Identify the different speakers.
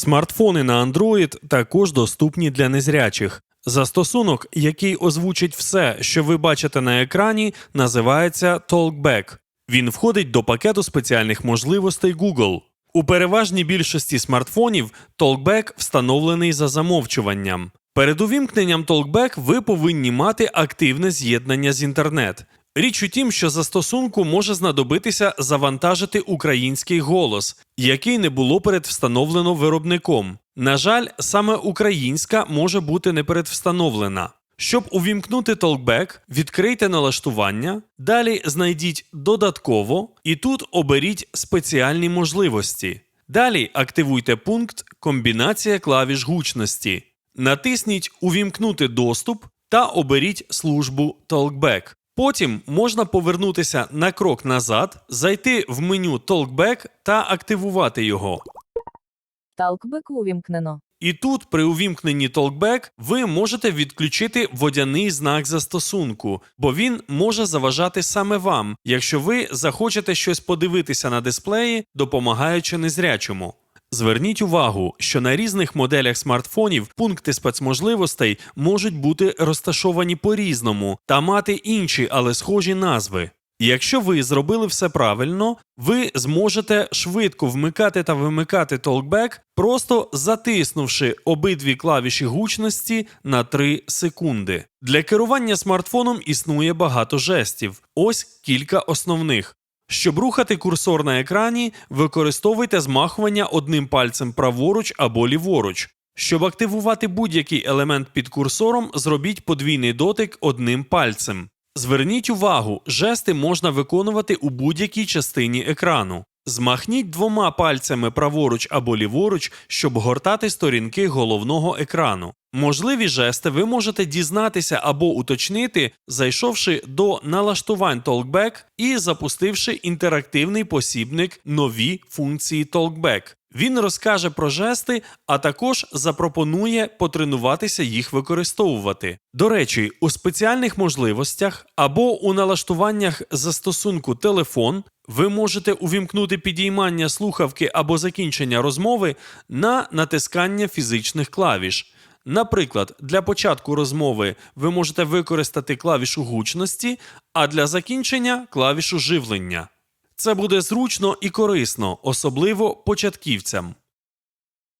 Speaker 1: Смартфони на Android також доступні для незрячих. Застосунок, який озвучить все, що ви бачите на екрані, називається TalkBack. Він входить до пакету спеціальних можливостей Google. У переважній більшості смартфонів TalkBack встановлений за замовчуванням. Перед увімкненням TalkBack ви повинні мати активне з'єднання з інтернет. Річ у тім, що застосунку може знадобитися завантажити український голос, який не було передвстановлено виробником. На жаль, саме українська може бути не передвстановлена. Щоб увімкнути TalkBack, відкрийте налаштування, далі знайдіть додатково і тут оберіть спеціальні можливості. Далі активуйте пункт Комбінація клавіш гучності. Натисніть Увімкнути доступ та оберіть службу TalkBack. Потім можна повернутися на крок назад, зайти в меню TalkBack та активувати його.
Speaker 2: Талкбек увімкнено.
Speaker 1: І тут, при увімкненні TalkBack, ви можете відключити водяний знак застосунку, бо він може заважати саме вам, якщо ви захочете щось подивитися на дисплеї, допомагаючи незрячому. Зверніть увагу, що на різних моделях смартфонів пункти спецможливостей можуть бути розташовані по-різному та мати інші, але схожі назви. Якщо ви зробили все правильно, ви зможете швидко вмикати та вимикати TalkBack, просто затиснувши обидві клавіші гучності на 3 секунди. Для керування смартфоном існує багато жестів. Ось кілька основних. Щоб рухати курсор на екрані, використовуйте змахування одним пальцем праворуч або ліворуч. Щоб активувати будь-який елемент під курсором, зробіть подвійний дотик одним пальцем. Зверніть увагу, жести можна виконувати у будь-якій частині екрану. Змахніть двома пальцями праворуч або ліворуч, щоб гортати сторінки головного екрану. Можливі жести ви можете дізнатися або уточнити, зайшовши до налаштувань TalkBack і запустивши інтерактивний посібник нові функції TalkBack. Він розкаже про жести, а також запропонує потренуватися їх використовувати. До речі, у спеціальних можливостях або у налаштуваннях застосунку телефон ви можете увімкнути підіймання слухавки або закінчення розмови на натискання фізичних клавіш. Наприклад, для початку розмови ви можете використати клавішу гучності, а для закінчення клавішу живлення. Це буде зручно і корисно, особливо початківцям.